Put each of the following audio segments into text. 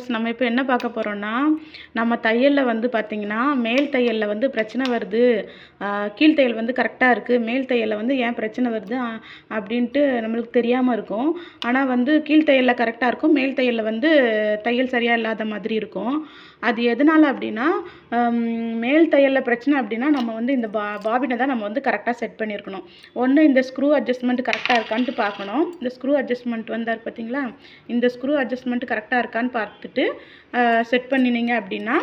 Viewers நம்ம இப்போ என்ன பார்க்க போகிறோம்னா நம்ம தையலில் வந்து பார்த்திங்கன்னா மேல் தையலில் வந்து பிரச்சனை வருது. ஆஹ் கீழ் தையல் வந்து கரெக்டாக இருக்குது மேல் தையலில் வந்து ஏன் பிரச்சனை வருது? அப்படின்ட்டு நம்மளுக்கு தெரியாமல் இருக்கும். ஆனால் வந்து கீழ் தையலில் கரெக்டாக இருக்கும். மேல் தையலில் வந்து தையல் சரியாக இல்லாத மாதிரி இருக்கும். அது எதனால் அப்படின்னா மேல் தையலில் பிரச்சனை அப்படின்னா நம்ம வந்து இந்த பா பாபினை தான் நம்ம வந்து கரெக்டாக செட் பண்ணியிருக்கணும். ஒன்று இந்த ஸ்க்ரூ அட்ஜஸ்ட்மெண்ட் கரெக்டாக இருக்கான்ட்டு பார்க்கணும். இந்த ஸ்க்ரூ அட்ஜஸ்ட்மெண்ட் வந்தார் பார்த்தீங்களா? இந்த ஸ்க்ரூ அட்ஜஸ்ட்மெண்ட் கரெக்டாக இருக்கான்னு பார்த்துட்டு செட் பண்ணினீங்க அப்படின்னா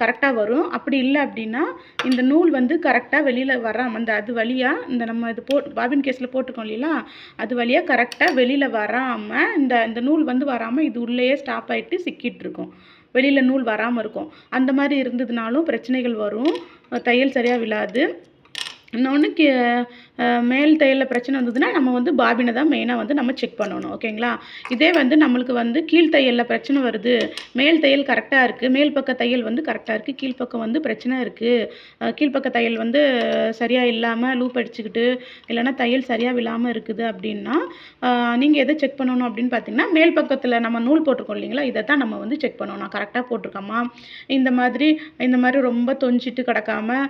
கரெக்டாக வரும். அப்படி இல்லை அப்படின்னா இந்த நூல் வந்து கரெக்டாக வெளியில் வராமல் அந்த அது வழியாக இந்த நம்ம இது போ பாபின் கேஸில் போட்டிருக்கோம் இல்லைங்களா அது வழியாக கரெக்டாக வெளியில் வராமல் இந்த இந்த நூல் வந்து வராமல் இது உள்ளேயே ஸ்டாப் ஆகிட்டு சிக்கிட்டு இருக்கும். வெளியில் நூல் வராமல் இருக்கும். அந்த மாதிரி இருந்ததுனாலும் பிரச்சனைகள் வரும். தையல் சரியாக விழாது. இன்னொன்று கே மேல் தையலில் பிரச்சனை வந்ததுன்னா நம்ம வந்து பாபினை தான் மெயினாக வந்து நம்ம செக் பண்ணணும் ஓகேங்களா? இதே வந்து நம்மளுக்கு வந்து கீழ் தையலில் பிரச்சனை வருது. மேல் தையல் கரெக்டாக இருக்குது மேல் பக்க தையல் வந்து கரெக்டாக இருக்குது கீழ்ப்பக்கம் வந்து பிரச்சனை இருக்குது கீழ்ப்பக்க தையல் வந்து சரியாக இல்லாமல் லூப் அடிச்சுக்கிட்டு இல்லைன்னா தையல் சரியாக விழாமல் இருக்குது அப்படின்னா நீங்கள் எதை செக் பண்ணணும் அப்படின்னு பார்த்தீங்கன்னா மேல் பக்கத்தில் நம்ம நூல் போட்டிருக்கோம் இல்லைங்களா? இதை தான் நம்ம வந்து செக் பண்ணணும். கரெக்டாக போட்டிருக்கோமா இந்த மாதிரி இந்த மாதிரி ரொம்ப தொஞ்சிட்டு கிடக்காம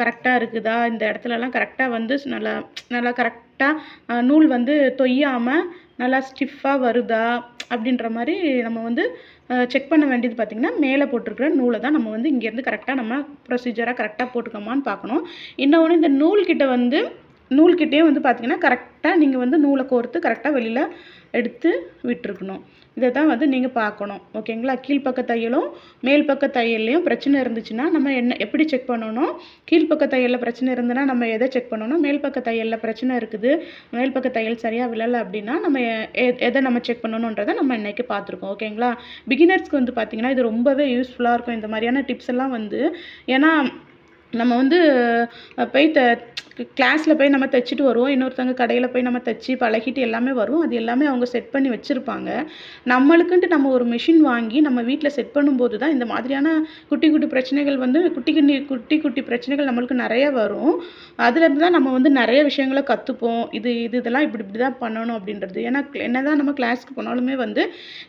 கரெக்டாக இருக்குதா? அந்த இடத்துலலாம் கரெக்டாக வந்து நல்லா நல்லா கரெக்டாக நூல் வந்து தொய்யாமல் நல்லா ஸ்டிஃபாக வருதா அப்படின்ற மாதிரி நம்ம வந்து செக் பண்ண வேண்டியது பார்த்திங்கன்னா மேலே போட்டிருக்கிற நூலை தான் நம்ம வந்து இங்கேருந்து கரெக்டாக நம்ம ப்ரொசீஜராக கரெக்டாக போட்டுக்கோமான்னு பார்க்கணும் இன்னொன்று இந்த நூல்கிட்ட வந்து நூல்கிட்டே வந்து பார்த்திங்கன்னா கரெக்டாக நீங்கள் வந்து நூலை கோர்த்து கரெக்டாக வெளியில் எடுத்து விட்டுருக்கணும். இதை தான் வந்து நீங்கள் பார்க்கணும். ஓகேங்களா? கீழ்ப்பக்க தையலும் மேல் பக்க தையல்லையும் பிரச்சனை இருந்துச்சுன்னா நம்ம என்ன எப்படி செக் பண்ணணும்? கீழ்ப்பக்க தையலில் பிரச்சனை இருந்ததுன்னா நம்ம எதை செக் பண்ணணும்? மேல் பக்க தையலில் பிரச்சனை இருக்குது. மேல் பக்க தையல் சரியாக விழலை அப்படின்னா நம்ம எதை நம்ம செக் பண்ணணுன்றதை நம்ம இன்றைக்கி பார்த்துருக்கோம். ஓகேங்களா? பிகினர்ஸ்க்கு வந்து பார்த்திங்கன்னா இது ரொம்பவே யூஸ்ஃபுல்லாக இருக்கும். இந்த மாதிரியான டிப்ஸ் எல்லாம் வந்து ஏன்னா நம்ம வந்து போய் த கிளாஸில் போய் நம்ம தைச்சிட்டு வருவோம். இன்னொருத்தவங்க கடையில் போய் நம்ம தைச்சி பழகிட்டு எல்லாமே வரும். அது எல்லாமே அவங்க செட் பண்ணி வச்சுருப்பாங்க. நம்மளுக்குன்ட்டு நம்ம ஒரு மிஷின் வாங்கி நம்ம வீட்டில் செட் பண்ணும்போது தான் இந்த மாதிரியான குட்டி குட்டி பிரச்சனைகள் வந்து குட்டி குட்டி குட்டி குட்டி பிரச்சனைகள் நம்மளுக்கு நிறைய வரும். அதுலேருந்து தான் நம்ம வந்து நிறைய விஷயங்களை கற்றுப்போம் இது இது இதெல்லாம் இப்படி இப்படி தான் பண்ணணும் அப்படின்றது. ஏன்னா என்ன தான் நம்ம கிளாஸ்க்கு போனாலுமே வந்து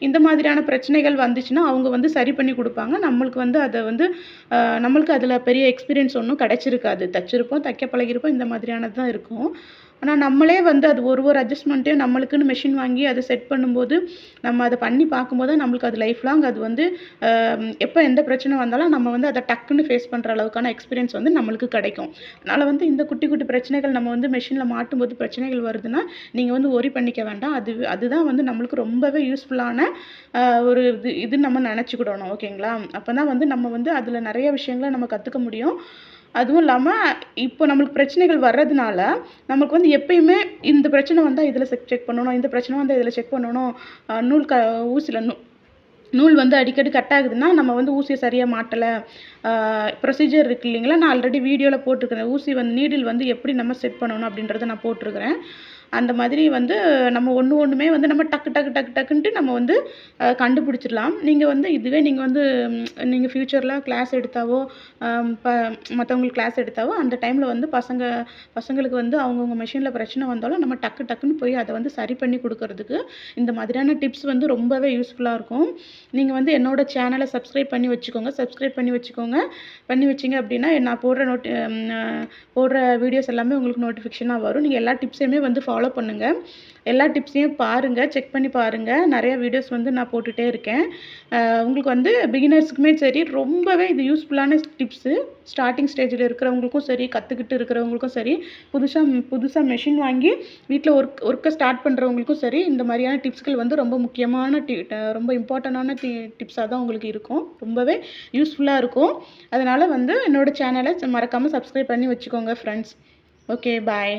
இந்த மாதிரியான பிரச்சனைகள் வந்துச்சுன்னா அவங்க வந்து சரி பண்ணி கொடுப்பாங்க. நம்மளுக்கு வந்து அதை வந்து நம்மளுக்கு அதில் பெரிய எக்ஸ்பீரியன்ஸ் ஒன்றும் கிடச்சிருக்காது. தைச்சிருப்போம் தைக்க பழகிருப்போம். இந்த மாதிரியானது தான் இருக்கும். ஆனால் நம்மளே வந்து அது ஒரு ஒரு அட்ஜஸ்ட்மெண்ட்டையும் நம்மளுக்குன்னு மெஷின் வாங்கி அதை செட் பண்ணும்போது நம்ம அதை பண்ணி பார்க்கும்போது நம்மளுக்கு அது லைஃப் லாங் அது வந்து எப்போ எந்த பிரச்சனை வந்தாலும் நம்ம வந்து அதை டக்குன்னு ஃபேஸ் பண்ணுற அளவுக்கான எக்ஸ்பீரியன்ஸ் வந்து நம்மளுக்கு கிடைக்கும். அதனால் வந்து இந்த குட்டி குட்டி பிரச்சனைகள் நம்ம வந்து மெஷினில் மாட்டும்போது பிரச்சனைகள் வருதுன்னா நீங்கள் வந்து ஒரி பண்ணிக்க வேண்டாம். அது அதுதான் வந்து நம்மளுக்கு ரொம்பவே யூஸ்ஃபுல்லான ஒரு இது இது நம்ம நினச்சிக்கிடணும். ஓகேங்களா? அப்போ தான் வந்து நம்ம வந்து அதில் நிறைய விஷயங்களை நம்ம கற்றுக்க முடியும். அதுவும் இல்லாமல் இப்போ நம்மளுக்கு பிரச்சனைகள் வர்றதுனால நமக்கு வந்து எப்பயுமே இந்த பிரச்சனை வந்தால் இதில் செக் செக் பண்ணணும் இந்த பிரச்சனை வந்தால் இதில் செக் பண்ணணும் நூல் க ஊசியில் நூ நூல் வந்து அடிக்கடி கட் ஆகுதுன்னா நம்ம வந்து ஊசியை சரியாக மாட்டலை. ப்ரொசீஜர் இருக்கு இல்லைங்களா? நான் ஆல்ரெடி வீடியோவில் போட்டிருக்கிறேன். ஊசி வந்து நீடில் வந்து எப்படி நம்ம செட் பண்ணணும் அப்படின்றத நான் போட்டிருக்கிறேன். அந்த மாதிரி வந்து நம்ம ஒன்று ஒன்றுமே வந்து நம்ம டக்கு டக்கு டக்கு டக்குன்ட்டு நம்ம வந்து கண்டுபிடிச்சிடலாம். நீங்கள் வந்து இதுவே நீங்கள் வந்து நீங்கள் ஃப்யூச்சரில் கிளாஸ் எடுத்தாவோ ப மற்றவங்களுக்கு கிளாஸ் எடுத்தாவோ அந்த டைமில் வந்து பசங்க பசங்களுக்கு வந்து அவங்கவுங்க மிஷினில் பிரச்சனை வந்தாலும் நம்ம டக்கு டக்குன்னு போய் அதை வந்து சரி பண்ணி கொடுக்கறதுக்கு இந்த மாதிரியான டிப்ஸ் வந்து ரொம்பவே யூஸ்ஃபுல்லாக இருக்கும். நீங்கள் வந்து என்னோட சேனலை சப்ஸ்கிரைப் பண்ணி வச்சுக்கோங்க. சப்ஸ்கிரைப் பண்ணி வச்சுக்கோங்க. பண்ணி வச்சிங்க அப்படின்னா நான் போடுற நோட்டி போடுற வீடியோஸ் எல்லாமே உங்களுக்கு நோட்டிஃபிகேஷனாக வரும். நீங்கள் எல்லா டிப்ஸையுமே வந்து ஃபாலோ பண்ணுங்கள் எல்லா டிப்ஸையும் பாருங்கள் செக் பண்ணி பாருங்கள் நிறைய வீடியோஸ் வந்து நான் போட்டுகிட்டே இருக்கேன். உங்களுக்கு வந்து பிகினர்ஸுக்குமே சரி ரொம்பவே இது யூஸ்ஃபுல்லான டிப்ஸு ஸ்டார்டிங் ஸ்டேஜில் இருக்கிறவங்களுக்கும் சரி கற்றுக்கிட்டு இருக்கிறவங்களுக்கும் சரி புதுசாக புதுசாக மெஷின் வாங்கி வீட்டில் ஒர்க் ஒர்க்கை ஸ்டார்ட் பண்ணுறவங்களுக்கும் சரி இந்த மாதிரியான டிப்ஸ்கள் வந்து ரொம்ப முக்கியமான டி ரொம்ப இம்பார்ட்டண்டான டி டிப்ஸாக தான் உங்களுக்கு இருக்கும். ரொம்பவே யூஸ்ஃபுல்லாக இருக்கும். அதனால் வந்து என்னோடய சேனலை மறக்காமல் சப்ஸ்கிரைப் பண்ணி வச்சுக்கோங்க ஃப்ரெண்ட்ஸ் ஓகே பாய்